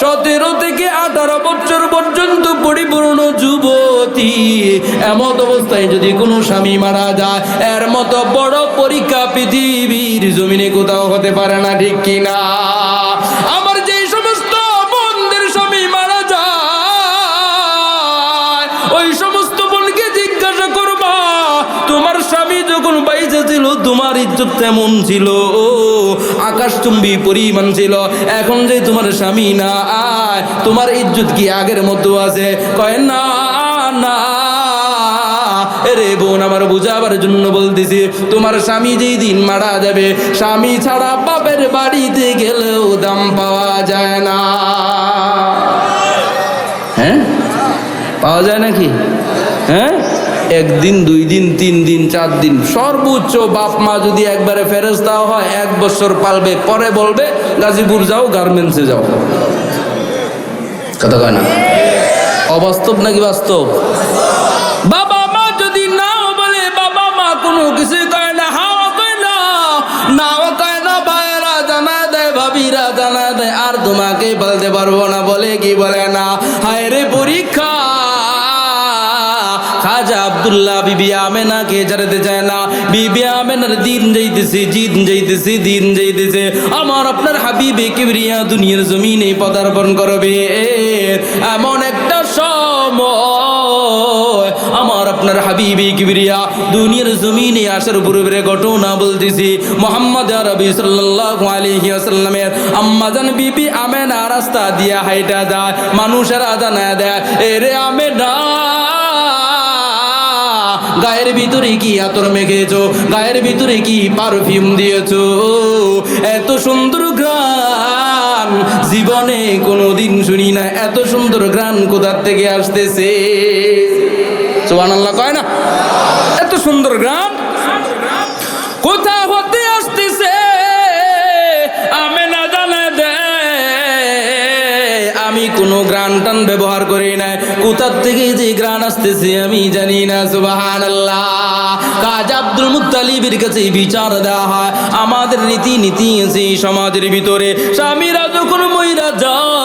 সতেরো থেকে আঠারো বছর পর্যন্ত পরিপূর্ণ যুবতী, এমত অবস্থায় যদি কোনো স্বামী মারা যায়, এর মতো বড় পরীক্ষা পৃথিবীর জমিনে কোথাও হতে পারে না, ঠিক কিনা? তোমার ইজ্জত তেমন ছিল। ও আকাশচুম্বী পরিমাণ ছিল। এখন যে তোমার স্বামী না আয় তোমার ইজ্জত কি আগের মতো আছে? কয়, না না। রে বোন, আমার বুঝাবার জন্য বলতেছি, তোমার স্বামী যেই দিন মারা যাবে, স্বামী ছাড়া বাপের বাড়িতে গেলেও দাম পাওয়া যায় না। হ্যাঁ? পাওয়া যায় নাকি? হ্যাঁ? একদিন, দুই দিন, তিন দিন, চার দিন। সর্বোচ্চ বাপ মা যদি একবারে ফেরেস দেওয়া হয়, এক বছর পালবে, পরে বলবে, গাজীপুর যাও, গার্মেন্টসে যাও। কথা কয় না? অবাস্তব নাকি বাস্তব? আব্দুল্লাহ বিবি আমেনাকে জানাতে চায় না। বিবি আমেনার দিন যাইতেছে দিন যাইতেছে দিন যাইতেছে। আমার আপনার হাবিবে কিবরিয়া দুনিয়ার জমিনে পদার্পণ করবে। এমন একটা সময় আমার আপনার হাবিবে কিবরিয়া দুনিয়ার জমিনে আসার পূর্বের ঘটনা বলতেছি। মোহাম্মদ আরবি সাল্লাল্লাহু আলাইহি ওয়াসাল্লামের আম্মাজান বিবি আমেনা রাস্তা দিয়া হাইটা যায়, মানুষেরা জানা দেয়। এরে আমেনা! গায়ের ভিতরে কি আতর মেখেছো? গায়ের ভিতরে কি পারফিউম দিয়েছ? এত সুন্দর গ্রাম জীবনে কোনোদিন শুনি না। এত সুন্দর গ্রাম কোথার থেকে আসতেছে? সোহান আল্লাহ কয় না? এত সুন্দর গ্রাম কোথা কোনো গ্রান টান ব্যবহার করি না কোথার থেকে যে গ্রান আসতেছে আমি জানি না সুবাহান কাজ আব্দুল মুতালিবের কাছে বিচার দেওয়া হয়। আমাদের আছে সমাজের ভিতরে। স্বামীরা যখন মহিলা যায়,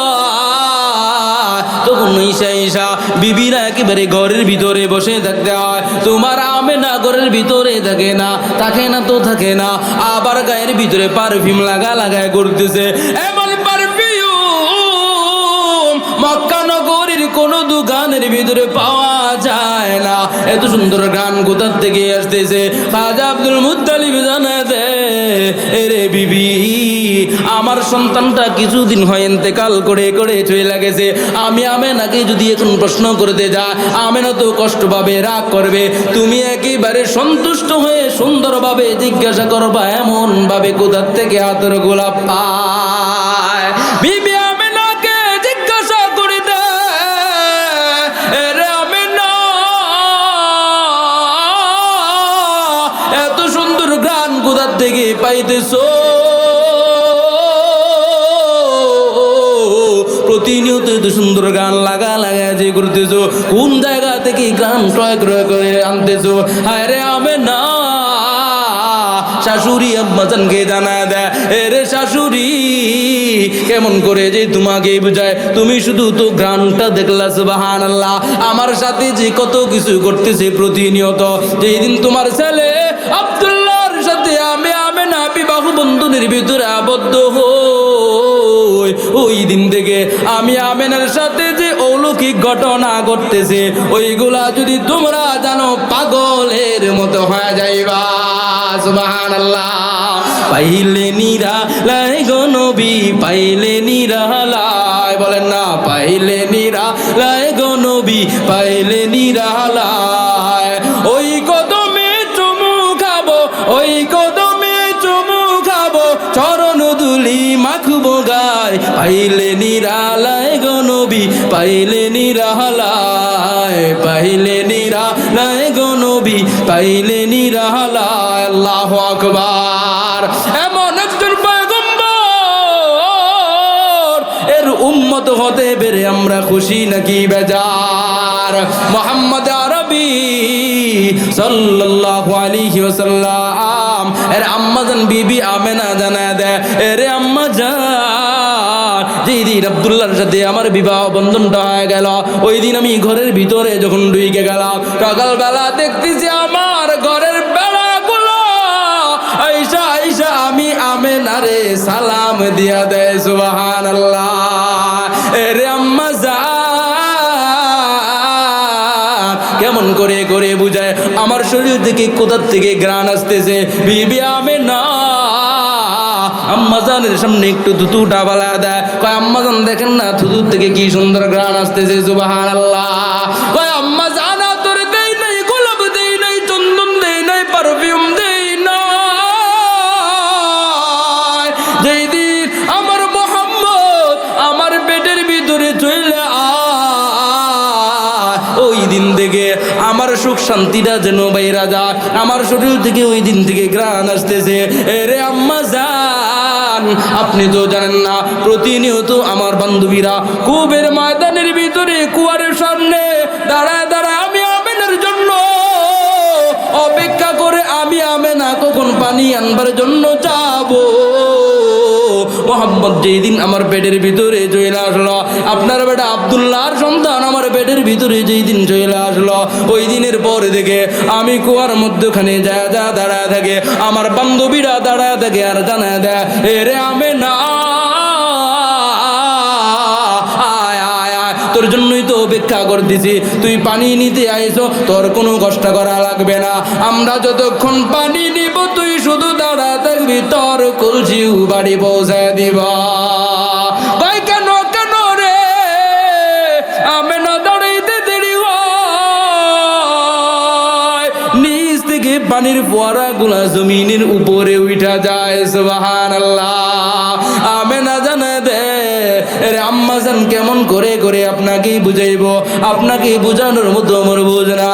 তখন ঈশা ঈশা বিবিরা একেবারে ঘরের ভিতরে বসে থাকতে হয়। তোমার আমে না ঘরের ভিতরে থাকে না থাকে না তো থাকে না। আবার গায়ের ভিতরে পারফিউম লাগা লাগায় করতেছে পাওয়া যায় না। এত সুন্দর গান কোথার থেকে আসতেছে? খাজা আব্দুল দে। এরে বিবি, আমার সন্তানটা কিছুদিন হয় ইন্তেকাল করে করে চলে গেছে। আমি আমেনাকে যদি এখন প্রশ্ন করতে যা আমেনা তো কষ্ট পাবে রাগ করবে। তুমি একেবারে সন্তুষ্ট হয়ে সুন্দরভাবে জিজ্ঞাসা করবা এমন ভাবে কোথার থেকে হাতের গোলাপ পায়? পাইতেছো? প্রতিনিয়ত সুন্দর গান লাগা লাগা যে করতেছো। কোন জায়গা থেকে গান ক্রয় ক্রয় করে আনতেছো? হায় রে আমি না। শাশুড়ি আব্বাজানকে জানা দেয়, এরে শাশুড়ি, কেমন করে যে তোমাকে বুঝায়? তুমি শুধু তো গ্রামটা দেখলা সুবাহান আল্লাহ আমার সাথে যে কত কিছু করতেছে প্রতিনিয়ত, যেই দিন তোমার ছেলে আব্দুল্লাহর বন্ধনের ভিতরে আবদ্ধ হই। ওই দিন থেকে আমি আমেনের সাথে যে অলৌকিক ঘটনা ঘটতেছে, ওইগুলা যদি তোমরা জানো, পাগলের মতো হয়ে যাইবা। পাইলে নিরা লাই গো পাইলে নিরা লাই বলেন না, পাইলে নিরা লাই গো নবী, পাইলে নিরা মাখবো গায় পাইলে নিরালায় গণ নবী, পাইলে নিরালায় পাইলে নিরালায় গো নবী, পাইলে নিরালায়, আল্লাহ আকবার। এমন একজন পয়গম্বর, এর উম্মত হতে পেরে আমরা খুশি নাকি বেজার? মোহাম্মদ আরবি সাল্লাল্লাহু আলাইহি ওয়াসাল্লাম। এর আম্মা জান, বিবি আমেনা জানা দেয় এরে আম্মা জান, যেই দিন আব্দুল্লাহর সাথে আমার বিবাহ বন্ধনটা হয়ে গেল, ওই দিন আমি ঘরের ভিতরে যখন ঢুকে গেলাম, সকালবেলা দেখতেছি আমার ঘরের আমি আমেনারে সালাম দিয়া দেয় সুবাহান এরে আম্মা জান, কেমন করে করে বুঝায় আমার শরীর থেকে কোথার থেকে গ্রান আসতেছে? বিবি আমি না আম্মাজানের সামনে একটু থুতুটা বালা দেয়। কয়, আম্মাজান দেখেন না থুতুর থেকে কি সুন্দর গ্রান আসতেছে জুবাহ আল্লাহ সুখ শান্তিটা যেন বাইরা যায়। আমার শরীর থেকে ওই দিন থেকে গ্রাণ আসতেছে। এরে আম্মা যান আপনি তো জানেন না, প্রতিনিয়ত আমার বান্ধবীরা কুবের ময়দানের ভিতরে, কুয়ারের সামনে দাঁড়ায় দাঁড়ায় আমি আমেনের জন্য অপেক্ষা করে আমি আমেনা কখন পানি আনবার জন্য যাব। মোহাম্মদ যেই দিন আমার পেটের ভিতরে চলে আসলো, আপনার বেটা আবদুল্লাহর সন্তান আমার পেটের ভিতরে যেই দিন চলে আসলো, ওই দিনের পর দেখে আমি কুয়ার মধ্যখানে যা যা দাঁড়ায় থাকে, আমার বান্ধবীরা দাঁড়ায় থাকে আর জানায় দেয় এরে আমি না তোর জন্যই তো অপেক্ষা করতেছি। তুই পানি নিতে আইছো তোর কোনো কষ্ট করা লাগবে না। আমরা যতক্ষণ পানি নিব, তুই শুধু দাঁড়া থাকবি, তোর কলসিউ বাড়ি পৌঁছায় দিব। পানির ফোয়ারা গুলা জমিনের উপরে উঠা যায় সুবাহান আল্লাহ রে আম্মাজান কেমন করে করে আপনাকেই বুঝাইব আপনাকে বুঝানোর মতো আমার বুঝ না।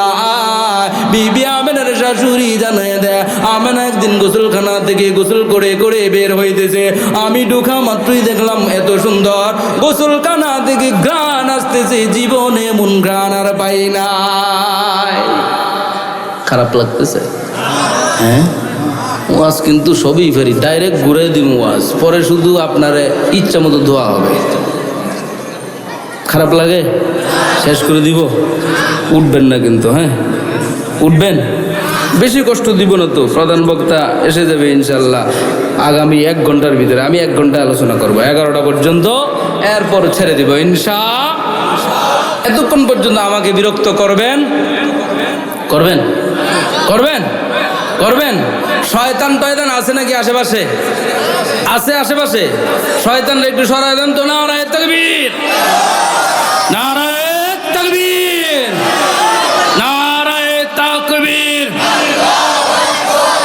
বিবি আমেনার শাশুড়ি জানাই দেয় আমেনা একদিন গোসলখানা থেকে গোসল করে করে বের হইতেছে। আমি ঢুকা মাত্রই দেখলাম এত সুন্দর গোসলখানা থেকে গান আসতেছে, জীবনে মন গান আর পাই নাই। খারাপ লাগতেছে? হ্যাঁ? ওয়াজ কিন্তু সবই ফেরি ডাইরেক্ট ঘুরে দিন ওয়াজ। পরে শুধু আপনার ইচ্ছা মতো ধোয়া হবে। খারাপ লাগে? শেষ করে দিব। উঠবেন না কিন্তু হ্যাঁ? উঠবেন? বেশি কষ্ট দিব না তো, প্রধান বক্তা এসে যাবে ইনশাল্লাহ আগামী এক ঘণ্টার ভিতরে। আমি এক ঘণ্টা আলোচনা করব। এগারোটা পর্যন্ত, এরপর ছেড়ে দিব ইনশা। এতক্ষণ পর্যন্ত আমাকে বিরক্ত করবেন? করবেন? করবেন? করবেন? শয়তান টয়তান আছে নাকি আশেপাশে? আছে আশেপাশে? শয়তান একটু সরাই দেন তো, নারায় তকবীর। নারায় তকবীর। নারায় তকবীর।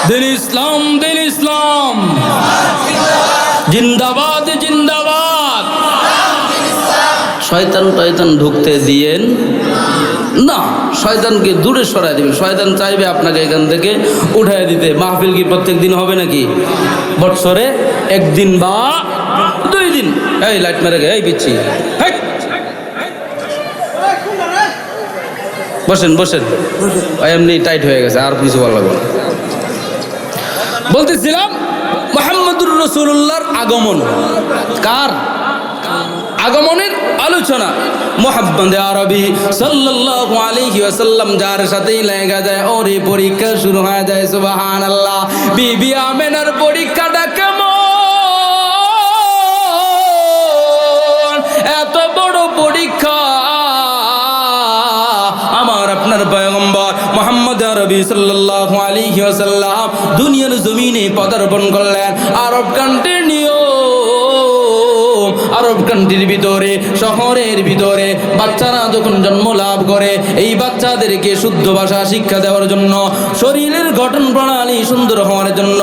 দিন ইসলাম দিন ইসলাম। জিন্দাবাদ জিন্দাবাদ। শয়তান টয়তান ঢুকতে দিয়েন। না, শয়তানকে দূরে সরাই দিবেন। শয়তান চাইবে আপনাকে এখান থেকে উঠাই দিতে। মাহফিল কি প্রত্যেক দিন হবে নাকি? বৎসরে একদিন বা দুই দিন। এই লাইট মেরে গে, এই পিচ্ছি বসেন বসেন। এমনি টাইট হয়ে গেছে, আর কিছু ভালো লাগবে। বলতেছিলাম, মোহাম্মদুর রসুল্লাহর আগমন। কার? আগমনের আলোচনা। মোহাম্মদ আরবি, সাল্লাল্লাহু আলাইহি ওয়াসাল্লাম, যার সাথেই লেগা যায়, ওরে পরীক্ষা শুরু হয়ে যায়, সুবহানাল্লাহ। বিবি আমেনার পরীক্ষাটা কেমন? এত বড় পরীক্ষা। আমার আপনার পয়গম্বর মোহাম্মদ আরবি সাল্লাল্লাহু আলাইহি ওয়াসাল্লাম দুনিয়ার জমিনে পদার্পণ করলেন। আরব কান্ট্রির নিয়ম আরব কান্ট্রির ভিতরে, শহরের ভিতরে বাচ্চারা যখন জন্ম লাভ করে, এই বাচ্চাদেরকে শুদ্ধ ভাষা শিক্ষা দেওয়ার জন্য, শরীরের গঠন প্রণালী সুন্দর হওয়ার জন্য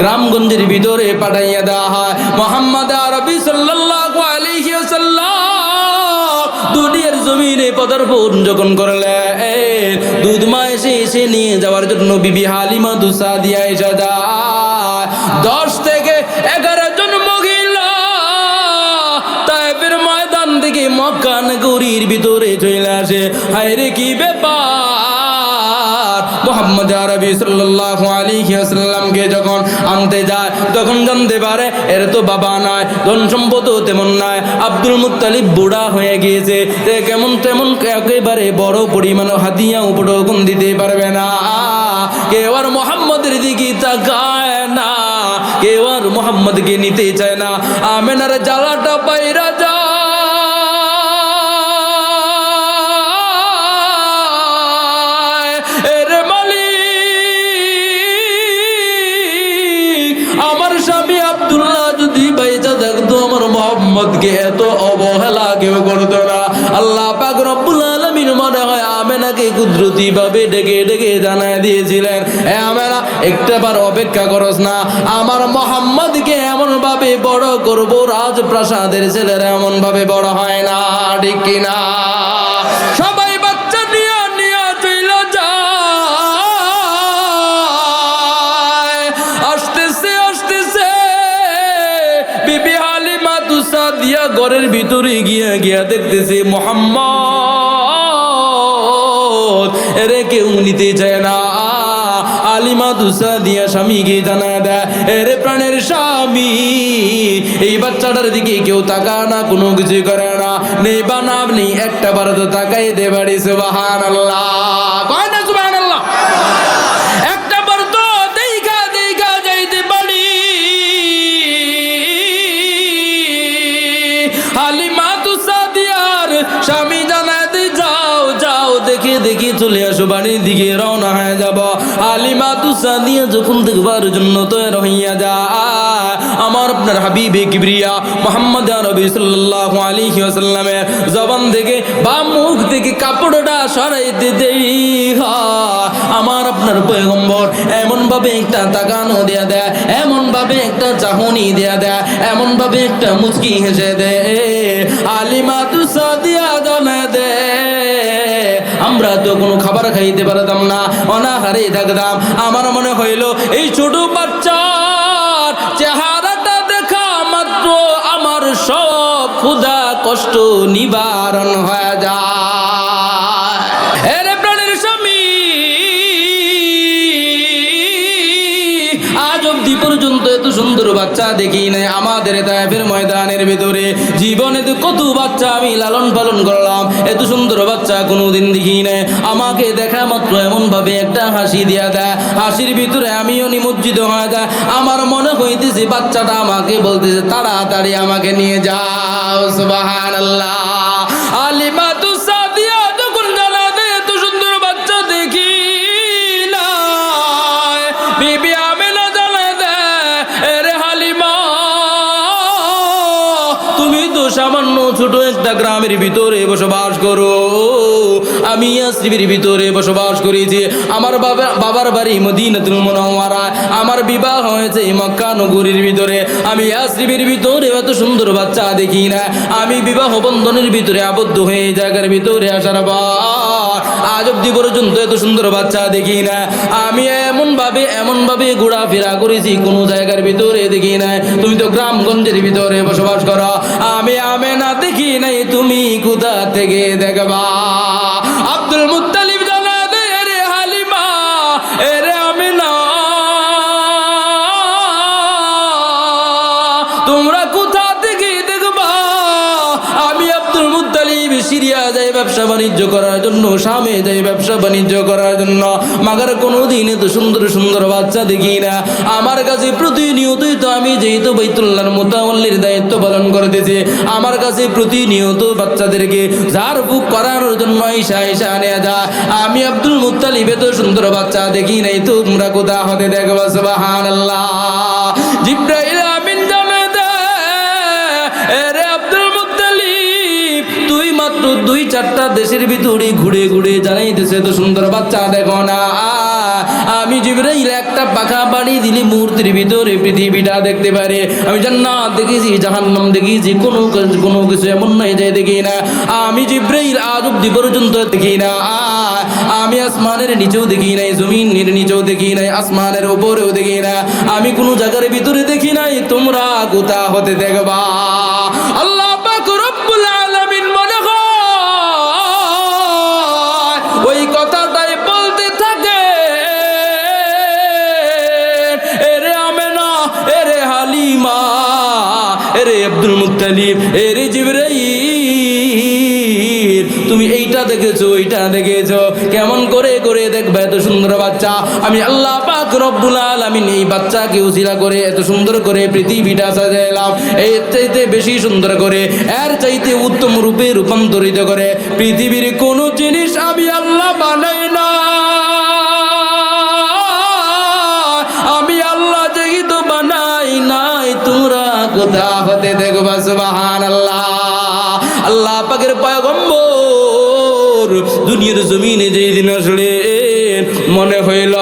গ্রামগঞ্জের ভিতরে পাঠাইয়া দেওয়া হয়। মোহাম্মদ আরবি ওয়াসাল্লাম জমিনে পদার্পণ যখন দুধ মা এসে নিয়ে যাওয়ার জন্য বিবি হালিমা দুসা দিয়া দশ থেকে থেকে মক্কা নগরীর ভিতরে চলে আসে। হায়রে কি ব্যাপার? মোহাম্মদ আরবি সাল্লাল্লাহু আলাইহি ওয়াসাল্লামকে যখন আনতে যায়, তখন জানতে পারে, এর তো বাবা নয়, ধন সম্পদ তেমন নয়। আব্দুল মুত্তালিব বুড়া হয়ে গিয়েছে। কেমন তেমন একেবারে বড় পরিমাণ হাতিয়া উপটকন দিতে পারবে না। কেউ আর মোহাম্মদের দিকে তাকায় না। কেউ আর মোহাম্মদকে নিতে চায় না। আমেনার জ্বালাটা পাইরা মোহাম্মদকে এত অবহেলা কেউ করতো না। আল্লাহ পাক রব্বুল আলামিন মনে হয় আমেনাকে কুদরতি ভাবে ডেকে ডেকে জানায় দিয়েছিলেন। এ আমেনা, একটাবার অপেক্ষা করস না। আমার মোহাম্মদকে এমন ভাবে বড় করব, রাজপ্রাসাদের ছেলেরা এমন ভাবে বড় হয় না, ঠিক কিনা? সবাই ঘরের ভিতরে গিয়া গিয়া দেখতেছে মোহাম্মদ। এরে কেউ নিতে চায় না। আলিমা দুসা দিয়া স্বামীকে জানা দেয়, এরে প্রাণের স্বামী, এই বাচ্চাটার দিকে কেউ তাকা না, কোনো কিছু করে না। নেই বানাব নেই, একটা বার তো তাকাই দে বাড়ি সুবাহান আল্লাহ দেখে চলে আসো বাড়ির দিকে, রওনা হয়ে যাব। হালিমা তুসা দিয়ে যখন দেখবার জন্য তৈরি হইয়া যায়, আমার আপনার হাবিবে কিবরিয়া মোহাম্মদ রবি সাল্লাল্লাহু আলাইহি ওয়াসাল্লামের জবান থেকে বা মুখ থেকে কাপড়টা সরাইতে দেই। আমার আপনার পয়গম্বর এমন ভাবে একটা তাকানো দেয়া দেয় এমন ভাবে একটা চাহনি দেয়া দেয় এমন ভাবে একটা মুচকি হেসে দে আলিমা তুসা দিয়া আমরা তো কোনো খাবার খাইতে পারতাম না, অনাহারে থাকতাম। আমার মনে হইল, এই ছোট বাচ্চার চেহারাটা দেখা মাত্র আমার সব ক্ষুধা কষ্ট নিবারণ হয়ে যায়। সুন্দর বাচ্চা দেখি নাই আমাদের তাইফের ময়দানের ভিতরে। জীবনে তো কত বাচ্চা আমি লালন পালন করলাম, এত সুন্দর বাচ্চা কোনোদিন দেখি নাই। আমাকে দেখা মাত্র এমন ভাবে একটা হাসি দিয়া দেয়। হাসির ভিতরে আমিও নিমজ্জিত হয়ে যায় আমার মনে হইতেছে বাচ্চাটা আমাকে বলতেছে, তাড়াতাড়ি আমাকে নিয়ে যাও সুবাহান আল্লাহ একটা গ্রামের ভিতরে বসবাস করো। আমি ইয়াসরিবের ভিতরে বসবাস করেছি। আমার বাবা বাবার বাড়ি মদিনাতুল মুনাওয়ারা। আমার বিবাহ হয়েছে মক্কা নগরীর ভিতরে। আমি ইয়াসরিবের ভিতরে এত সুন্দর বাচ্চা দেখি না। আমি বিবাহ বন্ধনের ভিতরে আবদ্ধ হয়ে জায়গার ভিতরে আসার পর আজ অব্দি পর্যন্ত এত সুন্দর বাচ্চা দেখি না। আমি এমন ভাবে এমন ভাবে ঘোরাফেরা করেছি, কোন জায়গার ভিতরে দেখি না। তুমি তো গ্রামগঞ্জের ভিতরে বসবাস করো। আমি আমে না দেখি নাই, তুমি কোথা থেকে দেখবা? আব্দুল মুত্তালিব জানা দে রে আমি না তোমরা সিরিয়া যাই ব্যবসা বাণিজ্য করার জন্য সামে যাই ব্যবসা বাণিজ্য করার জন্য। মাগার কোনো দিন এত সুন্দর সুন্দর বাচ্চা দেখি না। আমার কাছে প্রতিনিয়তই তো আমি যেহেতু বৈতুল্লাহর মোতামল্লির দায়িত্ব পালন করতেছি, আমার কাছে প্রতিনিয়ত বাচ্চাদেরকে ঝাড় ফুক করানোর জন্য ঈশা ঈশা নেওয়া যায়। আমি আব্দুল মুত্তালিব এত সুন্দর বাচ্চা দেখি নাই, তোমরা কোথা হতে দেখবা? সুবাহান আল্লাহ জিব্রাইল দুই চারটা দেশের ভিতরে ঘুরে ঘুরে জানাইতেছে তো সুন্দর বাচ্চা দেখো না। আমি জিবরাইল একটা পাখা বাড়ি দিলে, মূর্তির ভিতরে পৃথিবীটা দেখতে পারে। আমি জান্নাত দেখেছি জাহান্নাম দেখেছি কোনো কোনো কিছু এমন নাই যে দেখি না। আমি জিব্রাইল আজ অব্দি পর্যন্ত দেখি না। আমি আসমানের নিচেও দেখি নাই, জমিনের নিচেও দেখি নাই, আসমানের উপরেও দেখি না। আমি কোনো জায়গার ভিতরে দেখি নাই, তোমরা কোথা হতে দেখবা? মুত্তালিব এরে জিবরাইল, তুমি এইটা দেখেছ এইটা দেখেছ। কেমন করে করে দেখবে এত সুন্দর বাচ্চা? আমি আল্লাহ পাক রব্বুল আলামিন এই বাচ্চাকে উসিলা করে এত সুন্দর করে পৃথিবীটা সাজাইলাম এর চাইতে বেশি সুন্দর করে, এর চাইতে উত্তম রূপে রূপান্তরিত করে। পৃথিবীর কোনো জিনিস আমি সুবাহান পয়গম্বর দুনিয়ার জমিনে যেই দিন আসলেন, মনে হইল,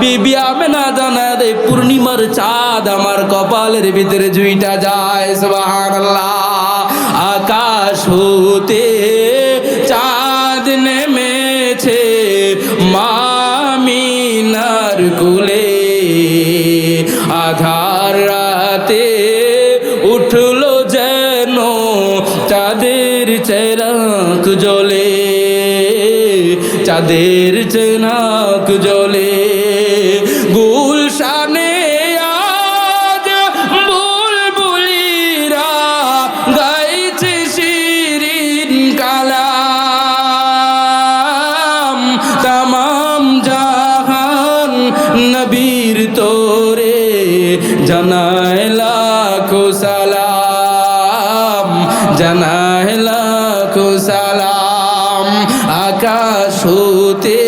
বিবি আমি না জানা দে, পূর্ণিমার চাঁদ আমার কপালের ভিতরে জুইটা যায় সুবাহান আকাশ হতে চাঁদ নেমেছে মামিনার কুলে। আধার চাঁদের চেরাক জ্বলে চাঁদের চেনাক জ্বলে গুলশানে নবীর তোরে জানায় লাখো সালাম। জানায় হেলা সালাম আকাশ হতে